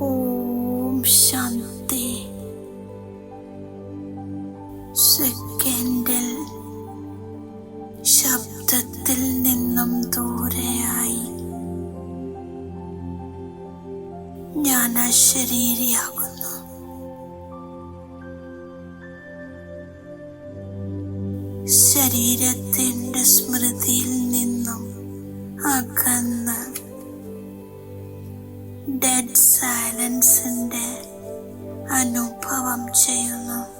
ഓം ശാന്തി സെക്കൻഡിൽ ശബ്ദത്തിൽ നിന്നും ദൂരെയായി. ഞാൻ അശരീരിയാകുന്നു ശരീരത്തിന്റെ സ്മൃതിയിൽ ചെയ്യുന്നു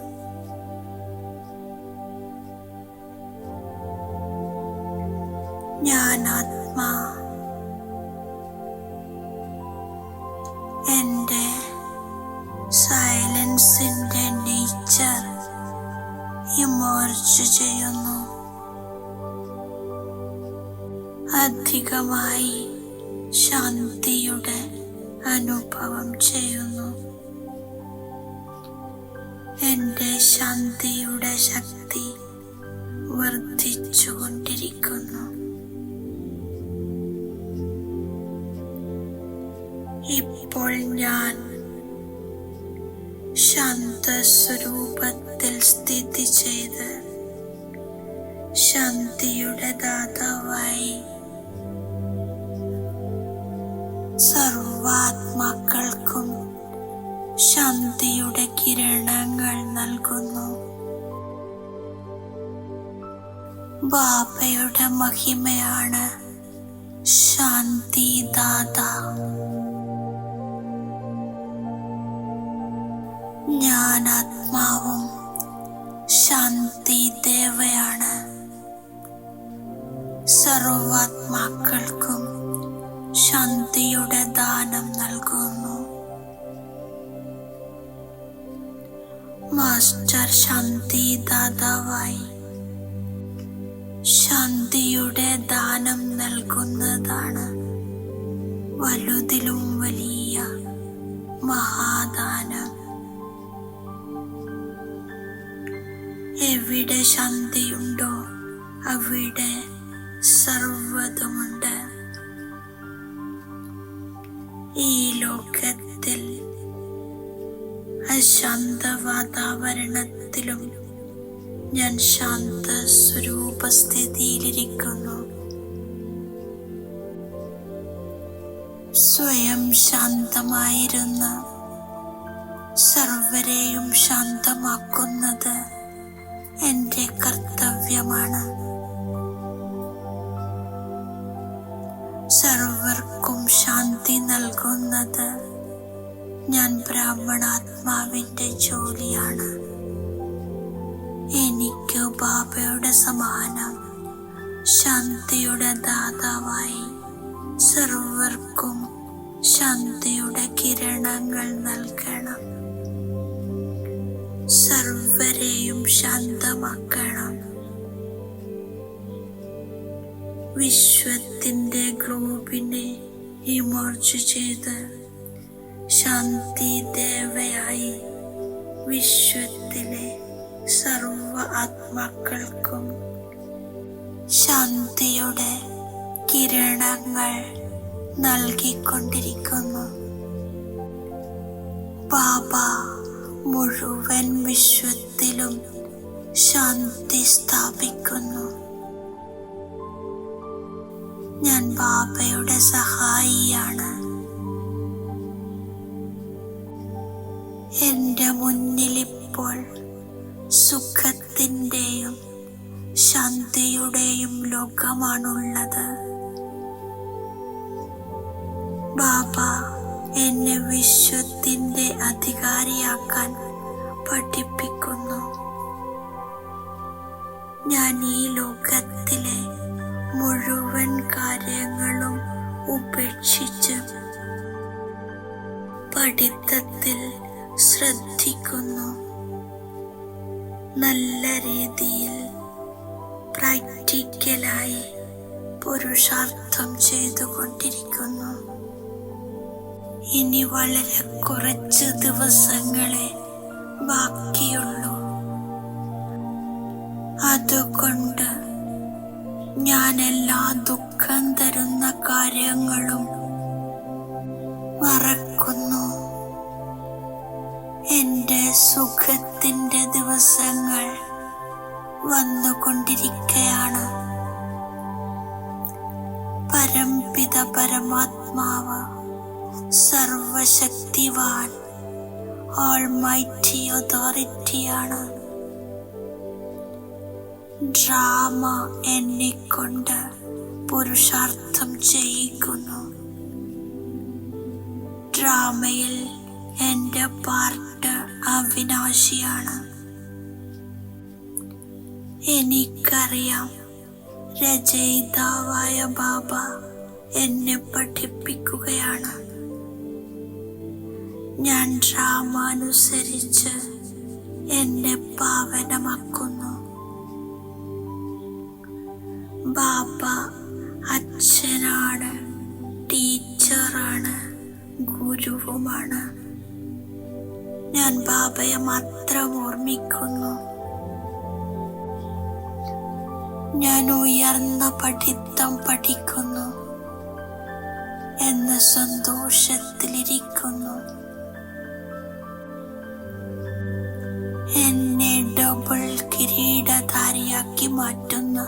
ഞാൻ ആത്മാ. എന്റെ സൈലൻസിന്റെ നേച്ചർ ഇമോർജ് ചെയ്യുന്നു. അധികമായി ശാന്തിയുടെ അനുഭവം ചെയ്യുന്നു. എന്റെ ശാന്തിയുടെ ശക്തി വർദ്ധിച്ചുകൊണ്ടിരിക്കുന്നു. ഇപ്പോൾ ഞാൻ ശാന്തസ്വരൂപത്തിൽ സ്ഥിതി ചെയ്ത് ശാന്തിയുടെ ദാതാവായി സർവാത്മാക്കൾക്കും ശാന്തിയുടെ നൽകുന്നു. ബാബയുടെ മഹിമയാണ് ശാന്തി ദാത ഞാൻ ആത്മാവും ശാന്തി ദേവയാണ് സർവാത്മാക്കൾക്കും ശാന്തിയുടെ ദാനം നൽകുന്നു. മാസ്റ്റർ ശാന്തി ദാതാവായി. ശാന്തിയുടെ ദാനം നൽകുന്നതാണ് വലുതിലും വലിയ മഹാദാനം. എവിടെ ശാന്തിയുണ്ടോ അവിടെ സർവതുമുണ്ട് ഈ ലോകത്തിൽ അശാന്ത വാതാവരണത്തിലും ഞാൻ ശാന്ത സ്വരൂപസ്ഥിതിയിലിരിക്കുന്നു സ്വയം ശാന്തമായിരുന്ന സർവരെയും ശാന്തമാക്കുന്നത് എന്റെ കർത്തവ്യമാണ്. സർവർക്കും ശാന്തി നൽകുന്നത് ഞാൻ ബ്രാഹ്മണാത്മാവിന്റെ ജോലിയാണ്. എനിക്ക് ബാബയുടെ സമാനം ശാന്തിയുടെ ദാതാവായി സർവർക്കും ശാന്തിയുടെ കിരണങ്ങൾ നൽകണം. സർവരെയും ശാന്തമാക്കണം. വിശ്വത്തിന്റെ ഗ്ലോബിനെ ഇമോർജ് ചെയ്ത് ശാന്തി ദേവയായി വിശ്വത്തിലെ സർവ ആത്മാക്കൾക്കും ശാന്തിയുടെ കിരണങ്ങൾ നൽകിക്കൊണ്ടിരിക്കുന്നു. ബാബ മുഴുവൻ വിശ്വത്തിലും ശാന്തി സ്ഥാപിക്കുന്നു. ഞാൻ ബാബയുടെ സഹായിയാണ്. മുന്നിലിപ്പോൾ സുഖത്തിന്റെയും ശാന്തിയുടെയും ലോകമാണുള്ളത്. ബാബ എന്നെ വിശ്വത്തിന്റെ അധികാരിയാക്കാൻ പഠിപ്പിക്കുന്നു. ഞാൻ ഈ ലോകത്തിലെ മുഴുവൻ കാര്യങ്ങളും ഉപേക്ഷിച്ച് പഠിത്തത്തിൽ ശ്രദ്ധിക്കുന്നു. നല്ല രീതിയിൽ പ്രാക്ടിക്കലായി പുരുഷാർത്ഥം ചെയ്തുകൊണ്ടിരിക്കുന്നു. ഇനി വളരെ കുറച്ച് ദിവസങ്ങളെ ബാക്കിയുള്ളൂ. അതുകൊണ്ട് ഞാൻ എല്ലാ ദുഃഖം തരുന്ന കാര്യങ്ങളും മറക്കുന്നു. എന്റെ സുഖത്തിന്റെ ദിവസങ്ങൾ വന്നുകൊണ്ടിരിക്കുകയാണ് പരംപിത പരമാത്മാവ് സർവശക്തിവാൻ ഓൾമൈറ്റി അതോറിറ്റിയാണ് ഡ്രാമ എന്നെക്കൊണ്ട് പുരുഷാർത്ഥം ചെയ്യിക്കുന്നു ഡ്രാമയിൽ എന്റെ പാർട്ട് അവിനാശിയാണ്. എനിക്കറിയാം രചയിതാവായ ബാബ എന്നെ പഠിപ്പിക്കുകയാണ്. ഞാൻ ഡ്രാമാനുസരിച്ച് എന്നെ പാവനമാക്കുന്നു. ബാബ അച്ഛനാണ് ടീച്ചറാണ് ഗുരുവുമാണ്. ഞാൻ ബാബയെ മാത്രം ഓർമ്മിക്കുന്നു. ഞാൻ ഉയർന്ന പഠിത്തം പഠിക്കുന്നു. എന്ന സന്തോഷത്തിലിരിക്കുന്നു. എന്നെ ഡബിൾ കിരീടധാരിയാക്കി മാറ്റുന്ന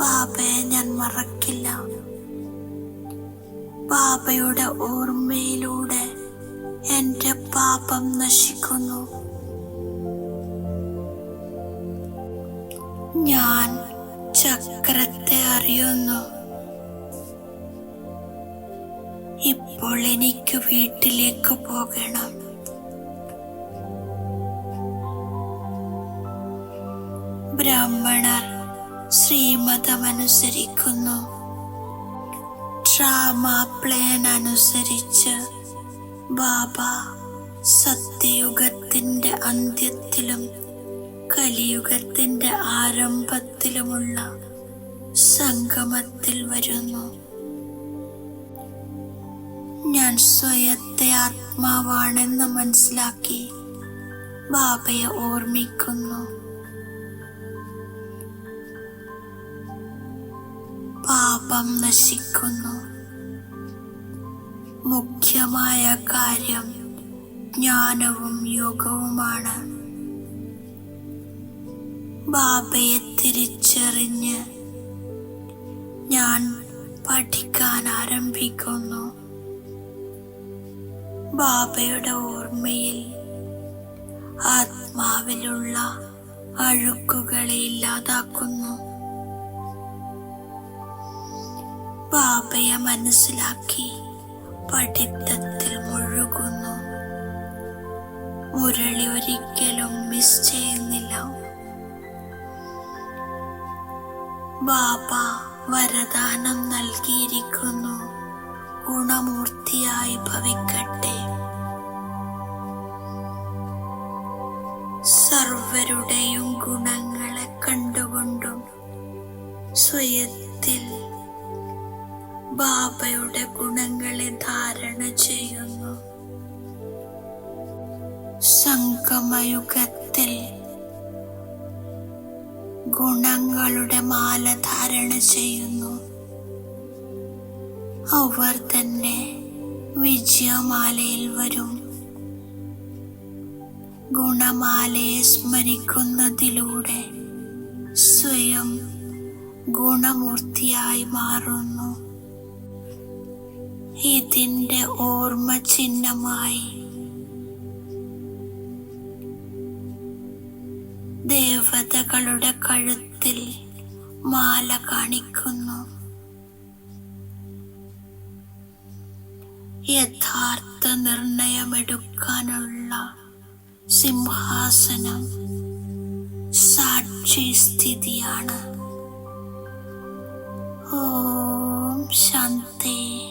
ബാബയെ ഞാൻ മറക്കില്ല. ബാബയുടെ ഓർമ്മയിലൂടെ പാപം നശിക്കുന്നു ഞാൻ ചക്രത്തെ അറിയുന്നു ഇപ്പോൾ എനിക്ക് വീട്ടിലേക്ക് പോകണം ബ്രാഹ്മണർ ശ്രീമതമനുസരിക്കുന്നു ട്രാമ പ്ലാൻ അനുസരിച്ച് ബാബ സത്യയുഗത്തിന്റെ അന്ത്യത്തിലും കലിയുഗത്തിന്റെ ആരംഭത്തിലുമുള്ള സംഗമത്തിൽ വരുന്നു. ഞാൻ സ്വയത്തെ ആത്മാവാണെന്ന് മനസ്സിലാക്കി ബാബയെ ഓർമ്മിക്കുന്നു. പാപം നശിക്കുന്നു. മുഖ്യമായ കാര്യം ജ്ഞാനവും യോഗവുമാണ്. ബാബയെ തിരിച്ചറിഞ്ഞ് ഞാൻ പഠിക്കാൻ ആരംഭിക്കുന്നു. ബാബയുടെ ഓർമ്മയിൽ ആത്മാവിലുള്ള അഴുക്കുകളെ ഇല്ലാതാക്കുന്നു. ബാബയെ മനസ്സിലാക്കി പഠിത്തത്തിൽ മുഴുകുന്നു. മുരളി ഒരിക്കലും മിസ് ചെയ്യുന്നില്ല. ബാബ വരദാനം നൽകിയിരിക്കുന്നു. ഗുണമൂർത്തിയായി ഭവിക്കട്ടെ. സർവരുടെയും ഗുണങ്ങളെ കണ്ടുകൊണ്ടും സ്വയത്തിൽ ബാബയുടെ ഗുണങ്ങളെ ധാരണ ചെയ്യുന്നു. സംഗമയുഗത്തിൽ ഗുണങ്ങളുടെ മാല ധാരണ ചെയ്യുന്നു. അവർ തന്നെ വിജയമാലയിൽ വരും. ഗുണമാലയെ സ്മരിക്കുന്നതിലൂടെ സ്വയം ഗുണമൂർത്തിയായി മാറുന്നു. ഇതിന്റെ ഓർമ്മ ചിഹ്നമായി ദേവതകളുടെ കഴുത്തിൽ മാല കാണിക്കുന്നു. യഥാർത്ഥ നിർണയമെടുക്കാനുള്ള സിംഹാസനം സാക്ഷി സ്ഥിതിയാണ്. ഓം ശാന്തി.